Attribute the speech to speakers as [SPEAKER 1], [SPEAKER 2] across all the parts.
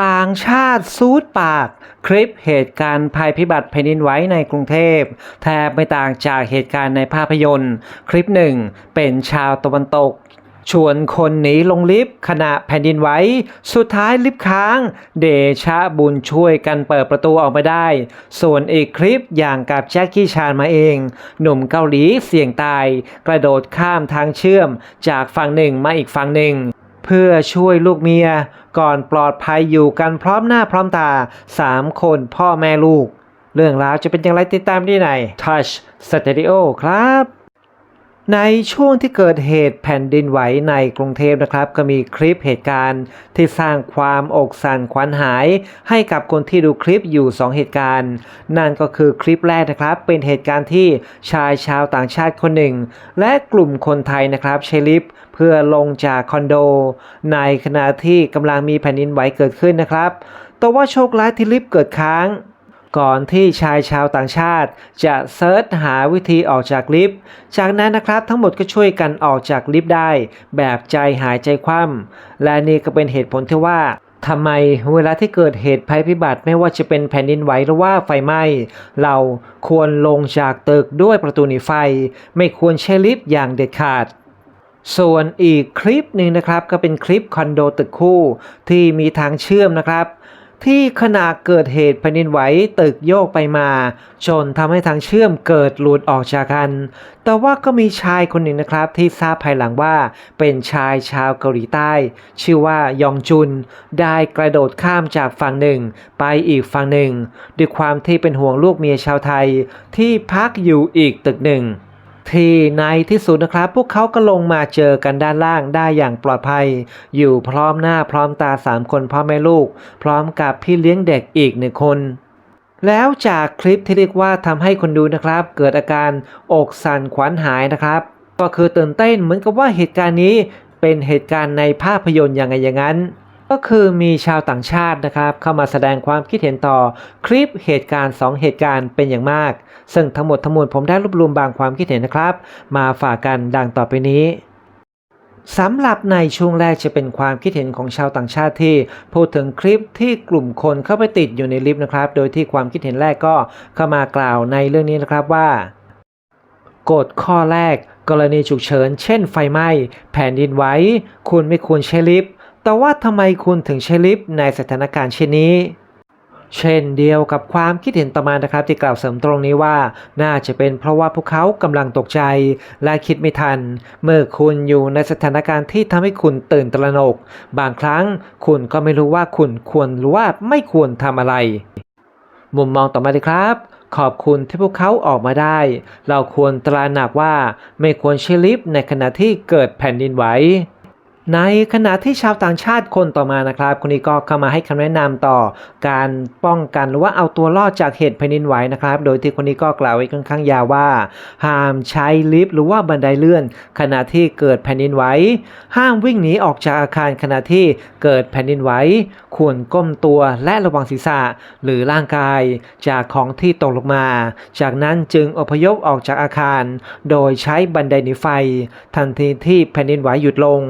[SPEAKER 1] ต่างชาติซูดปาก คลิปเหตุการณ์ภัยพิบัติแผ่นดินไหวในกรุงเทพ แทบไม่ต่างจากเหตุการณ์ในภาพยนตร์ คลิปหนึ่งเป็นชาวตะวันตก ชวนคนหนีลงลิฟต์ขณะแผ่นดินไหวสุดท้ายลิฟต์ค้าง เดชะบุญช่วยกันเปิดประตูออกมาได้ ส่วนอีกคลิปอย่างกับแจ็คกี้ชานมาเอง หนุ่มเกาหลีเสี่ยงตาย กระโดดข้ามทางเชื่อมจากฝั่งหนึ่งมาอีกฝั่งหนึ่ง เพื่อช่วยลูกเมีย ก่อนปลอดภัยอยู่กันพร้อมหน้าพร้อมตา 3 คนพ่อแม่ลูก เรื่องราวจะเป็นอย่างไรติดตามได้ใน Touch Studio ครับ ในช่วงที่เกิดเหตุแผ่นดินไหวในกรุงเทพนะครับ ก็มีคลิปเหตุการณ์ที่สร้างความอกสั่นขวัญหาย ให้กับคนที่ดูคลิปอยู่ 2 เหตุการณ์ นั่นก็คือคลิปแรกนะครับ เป็นเหตุการณ์ที่ชายชาวต่างชาติคนหนึ่ง และกลุ่มคนไทยนะครับใช้ลิฟต์เพื่อลงจากคอนโด ในขณะที่กำลังมีแผ่นดินไหวเกิดขึ้นนะครับแต่ว่าโชคร้ายที่ลิฟต์เกิดค้าง ก่อนที่ชายชาวต่างชาติ จะเซิร์ชหาวิธีออกจากลิฟต์ จากนั้นนะครับทั้งหมดก็ช่วยกันออกจากลิฟต์ได้ แบบใจหายใจคว่ำและนี่ก็เป็นเหตุผลที่ว่าทำไมเวลาที่เกิดเหตุภัยพิบัติไม่ว่าจะเป็นแผ่นดินไหวหรือว่าไฟไหม้ เราควรลงจากตึกด้วยประตูหนีไฟ ไม่ควรใช้ลิฟต์อย่างเด็ดขาดส่วนอีกคลิปหนึ่งนะครับก็เป็นคลิปคอนโดตึกคู่ที่มีทางเชื่อมนะครับ ที่ขณะเกิดเหตุแผ่นดินไหวตึกโยกไปมาจนทำให้ทางเชื่อมเกิดหลุดออกจากกัน แต่ว่าก็มีชายคนหนึ่งนะครับ ที่ทราบภายหลังว่า เป็นชายชาวเกาหลีใต้ ชื่อว่ายองจุน ได้กระโดดข้ามจากฝั่งหนึ่ง ไปอีกฝั่งหนึ่ง ด้วยความที่เป็นห่วงลูกเมียชาวไทย ที่พักอยู่อีกตึกหนึ่ง ที่ในที่สุดนะครับ พวกเขาก็ลงมาเจอกันด้านล่างได้อย่างปลอดภัย อยู่พร้อมหน้าพร้อมตาสามคนพ่อแม่ลูก พร้อมกับพี่เลี้ยงเด็กอีกหนึ่งคน แล้วจากคลิปที่เรียกว่าทำให้คนดูนะครับ เกิดอาการอกสั่นขวัญหายนะครับ ก็คือตื่นเต้นเหมือนกับว่าเหตุการณ์นี้เป็นเหตุการณ์ในภาพยนตร์อย่างไงอย่างนั้น ก็คือมีชาวต่างชาตินะครับ เข้ามาแสดงความคิดเห็นต่อคลิปเหตุการณ์ 2 เหตุการณ์เป็นอย่างมาก ซึ่งทั้งหมดทั้งมวลผมได้รวบรวมบางความคิดเห็นนะครับ มาฝากกันดังต่อไปนี้สำหรับในช่วงแรกจะเป็นความคิดเห็นของชาวต่างชาติที่พูดถึงคลิปที่กลุ่มคนเข้าไปติดอยู่ในลิฟต์นะครับ โดยที่ความคิดเห็นแรกก็เข้ามากล่าวในเรื่องนี้นะครับว่ากฎข้อแรก กรณีฉุกเฉิน เช่นไฟไหม้ แผ่นดินไหวคุณไม่ควรใช้ลิฟต์ แต่ว่าทำไมคุณถึงใช้ลิฟต์ในสถานการณ์เช่นนี้ เช่นเดียวกับความคิดเห็นต่อมานะครับที่กล่าวเสริมตรงนี้ว่า น่าจะเป็นเพราะว่าพวกเขากำลังตกใจ และคิดไม่ทัน เมื่อคุณอยู่ในสถานการณ์ที่ทำให้คุณตื่นตระหนก บางครั้งคุณก็ไม่รู้ว่าคุณควรหรือว่าไม่ควรทำอะไร มุมมองต่อมาเลยครับขอบคุณที่พวกเขาออกมาได้ เราควรตระหนักว่าไม่ควรใช้ลิฟต์ในขณะที่เกิดแผ่นดินไหว ในขณะที่ชาวต่างชาติคนต่อมานะครับคนนี้ก็เข้ามาให้คำแนะนำต่อการป้องกันหรือว่าเอาตัวรอดจากเหตุแผ่นดินไหวนะครับ โดยที่คนนี้ก็กล่าวไว้ค่อนข้างยาวว่า ห้ามใช้ลิฟต์หรือว่าบันไดเลื่อน ขณะที่เกิดแผ่นดินไหวห้ามวิ่งหนีออกจากอาคารขณะที่เกิดแผ่นดินไหวควรก้มตัวและระวังศีรษะหรือร่างกายจากของที่ตกลงมา จากนั้นจึงอพยพออกจากอาคาร โดยใช้บันไดหนีไฟ ทันทีที่แผ่นดินไหวหยุดลง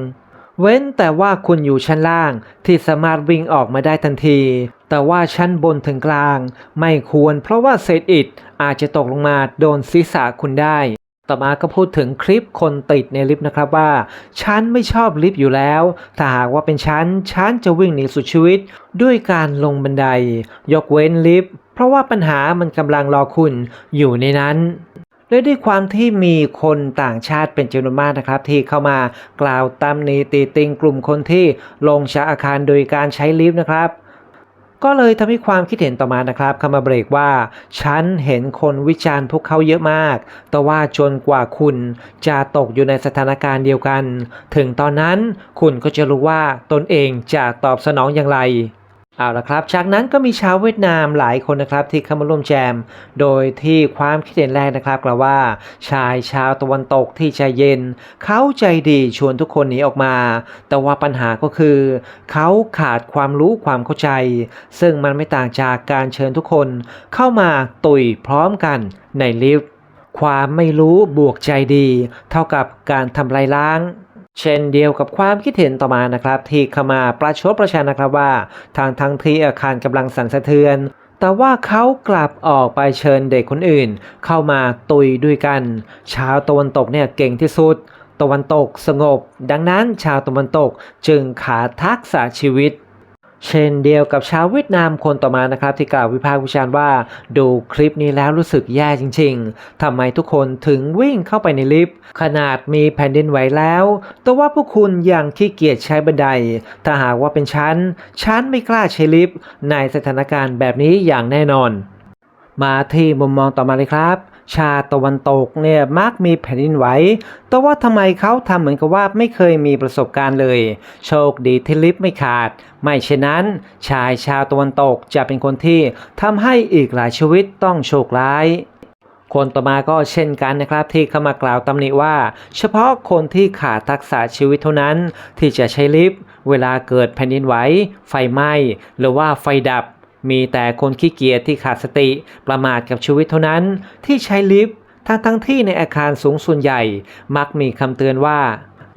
[SPEAKER 1] เว้นแต่ว่าคุณอยู่ชั้นล่างที่สามารถวิ่งออกมาได้ทันที แต่ว่าชั้นบนถึงกลาง ไม่ควรเพราะว่าเศษอิฐอาจจะตกลงมาโดนศีรษะคุณได้ ต่อมาก็พูดถึงคลิปคนติดในลิฟต์นะครับว่า ฉันไม่ชอบลิฟต์อยู่แล้ว ถ้าหากว่าเป็นฉัน ฉันจะวิ่งหนีสุดชีวิต ด้วยการลงบันได ยกเว้นลิฟต์ เพราะว่าปัญหามันกำลังรอคุณอยู่ในนั้น และด้วยความที่มีคนต่างชาติเป็นจำนวนมากนะครับ ที่เข้ามากล่าวตำหนิตีติงกลุ่มคนที่ลงจากอาคารโดยการใช้ลิฟต์นะครับ ก็เลยทำให้ความคิดเห็นต่อมานะครับเข้ามาเบรกว่า ฉันเห็นคนวิจารณ์พวกเขาเยอะมาก แต่ว่าจนกว่าคุณจะตกอยู่ในสถานการณ์เดียวกัน ถึงตอนนั้นคุณก็จะรู้ว่าตนเองจะตอบสนองอย่างไร เอาละครับ จากนั้นก็มีชาวเวียดนามหลายคนนะครับที่เข้ามาร่วมแจม โดยที่ความคิดเห็นแรกนะครับกล่าวว่า ชายชาวตะวันตกที่ใจเย็น เขาใจดีชวนทุกคนหนีออกมา แต่ว่าปัญหาก็คือ เขาขาดความรู้ความเข้าใจ ซึ่งมันไม่ต่างจากการเชิญทุกคนเข้ามาตุยพร้อมกันในลิฟต์ ความไม่รู้บวกใจดี เท่ากับการทำลายล้าง เช่นเดียวกับความคิดเห็นต่อมานะครับที่เข้ามาประชดประชันนะครับว่า ทางทั้งที่อาคารกำลังสั่นสะเทือน แต่ว่าเขากลับออกไปเชิญเด็กคนอื่น เข้ามาตุยด้วยกัน ชาวตะวันตกเนี่ยเก่งที่สุด ตะวันตกสงบ ดังนั้นชาวตะวันตกจึงขาดทักษะชีวิต เช่นเดียวกับชาวเวียดนามคนต่อมานะครับ ที่กล่าววิพากษ์วิจารณ์ว่า ดูคลิปนี้แล้วรู้สึกแย่จริง ๆทำไมทุกคนถึงวิ่งเข้าไปในลิฟต์ขนาดมีแผ่นดินไหวแล้ว แต่ว่าพวกคุณยังขี้เกียจใช้บันได ถ้าหากว่าเป็นฉันฉันไม่กล้าใช้ลิฟต์ในสถานการณ์แบบนี้อย่างแน่นอน มาที่มุมมองต่อมาเลยครับ ชาตะวันตกเนี่ยมักมีแผ่นดินไหว แต่ว่าทำไมเขาทำเหมือนกับว่าไม่เคยมีประสบการณ์เลย โชคดีที่ลิฟต์ไม่ขาด ไม่เช่นนั้น ชายชาวตะวันตกจะเป็นคนที่ทำให้อีกหลายชีวิตต้องโชคร้ายคนต่อมาก็เช่นกันนะครับที่เข้ามากล่าวตำหนิว่า เฉพาะคนที่ขาดทักษะชีวิตเท่านั้น ที่จะใช้ลิฟต์เวลาเกิดแผ่นดินไหว ไฟไหม้ หรือว่าไฟดับ มีแต่คนขี้เกียจที่ขาดสติประมาทกับชีวิตเท่านั้นที่ใช้ลิฟต์ทั้งทั้งที่ในอาคารสูงส่วนใหญ่ มักมีคำเตือนว่า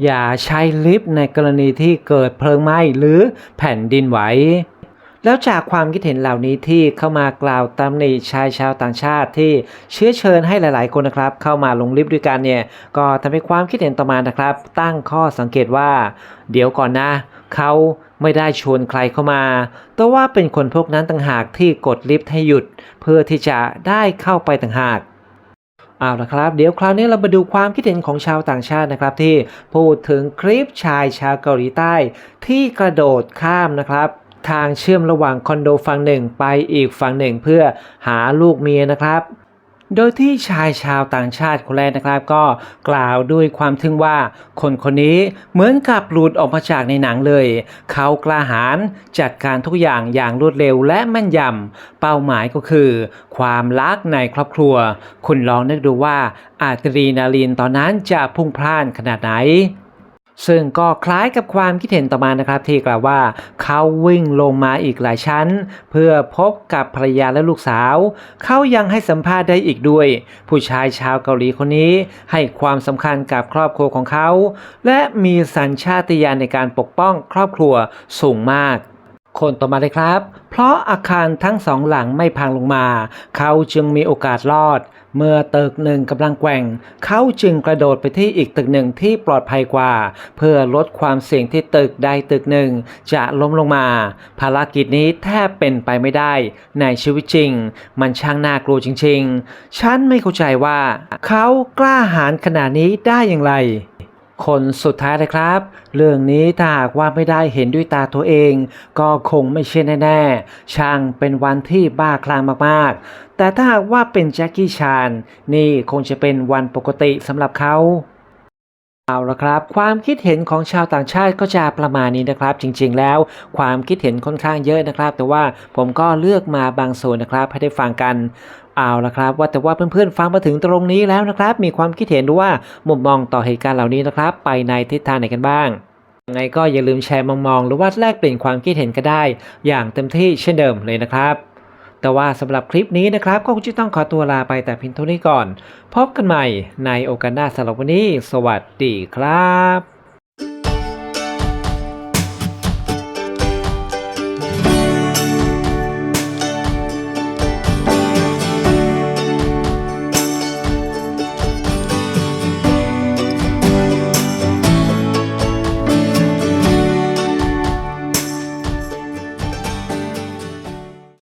[SPEAKER 1] อย่าใช้ลิฟต์ในกรณีที่เกิดเพลิงไหม้หรือแผ่นดินไหวแล้วจากความคิดเห็นเหล่านี้ที่เข้ามากล่าวตำหนิชายชาวต่างชาติที่เชื้อเชิญให้หลาย ๆ คนนะครับ เข้ามาลงลิฟต์ด้วยกันเนี่ยก็ทำให้ความคิดเห็นต่อมานะครับ ตั้งข้อสังเกตว่า เดี๋ยวก่อนนะเขา ไม่ได้ชวนใครเข้ามา แต่ว่าเป็นคนพวกนั้นต่างหากที่กดลิฟต์ให้หยุด เพื่อที่จะได้เข้าไปต่างหากเอาละครับ เดี๋ยวคราวนี้เรามาดูความคิดเห็นของชาวต่างชาตินะครับ ที่พูดถึงคลิปชายชาวเกาหลีใต้ ที่กระโดดข้ามนะครับ ทางเชื่อมระหว่างคอนโดฝั่งหนึ่งไปอีกฝั่งหนึ่งเพื่อหาลูกเมียนะครับ โดยที่ชายชาวต่างชาติคนแรกนะครับก็กล่าวด้วยความทึ่งว่า คนคนนี้เหมือนกับหลุดออกมาจากในหนังเลย เขากล้าหาญจัดการทุกอย่างอย่างรวดเร็วและแม่นยำเป้าหมายก็คือ ความรักในครอบครัว คุณลองนึกดูว่าอะดรีนาลีนตอนนั้นจะพุ่งพล่านขนาดไหน ซึ่งก็คล้ายกับความคิดเห็นต่อมานะครับที่กล่าวว่าเขาวิ่งลงมาอีกหลายชั้น เพื่อพบกับภรรยาและลูกสาว เขายังให้สัมภาษณ์ได้อีกด้วย ผู้ชายชาวเกาหลีคนนี้ให้ความสำคัญกับครอบครัวของเขา และมีสัญชาติญาณในการปกป้องครอบครัวสูงมาก คนต่อมาเลยครับ เพราะอาคารทั้งสองหลังไม่พังลงมา เขาจึงมีโอกาสรอด เมื่อตึกหนึ่งกำลังแกว่ง เขาจึงกระโดดไปที่อีกตึกหนึ่งที่ปลอดภัยกว่า เพื่อลดความเสี่ยงที่ตึกใดตึกหนึ่งจะล้มลงมา ภารกิจนี้แทบเป็นไปไม่ได้ในชีวิตจริง มันช่างน่ากลัวจริง ๆ ฉันไม่เข้าใจว่า เขากล้าหาญขนาดนี้ได้อย่างไร คนสุดท้ายเลยครับ เรื่องนี้ถ้าหากว่าไม่ได้เห็นด้วยตาตัวเอง ก็คงไม่ใช่แน่ๆ ช่างเป็นวันที่บ้าคลั่งมากๆ แต่ถ้าหากว่าเป็นแจ็คกี้ชานนี่คงจะเป็นวันปกติสำหรับเขาเอาละครับ ความคิดเห็นของชาวต่างชาติก็จะประมาณนี้นะครับ จริง ๆ แล้ว ความคิดเห็นค่อนข้างเยอะนะครับ แต่ว่าผมก็เลือกมาบางส่วนนะครับให้ได้ฟังกัน เอาละครับ ว่าแต่ว่าเพื่อนๆฟังมาถึงตรงนี้แล้วนะครับ มีความคิดเห็นหรือว่ามุมมองต่อเหตุการณ์เหล่านี้นะครับ ไปในทิศทางไหนกันบ้างยังไงก็อย่าลืมแชร์มองมองหรือว่าแลกเปลี่ยนความคิดเห็นก็ได้ อย่างเต็มที่เช่นเดิมเลยนะครับ แต่ว่าสำหรับคลิปนี้นะครับ ก็คงจะต้องขอตัวลาไปแต่เพียงเท่านี้ก่อน พบกันใหม่ในโอกาสหน้าสำหรับวันนี้ สวัสดีครับ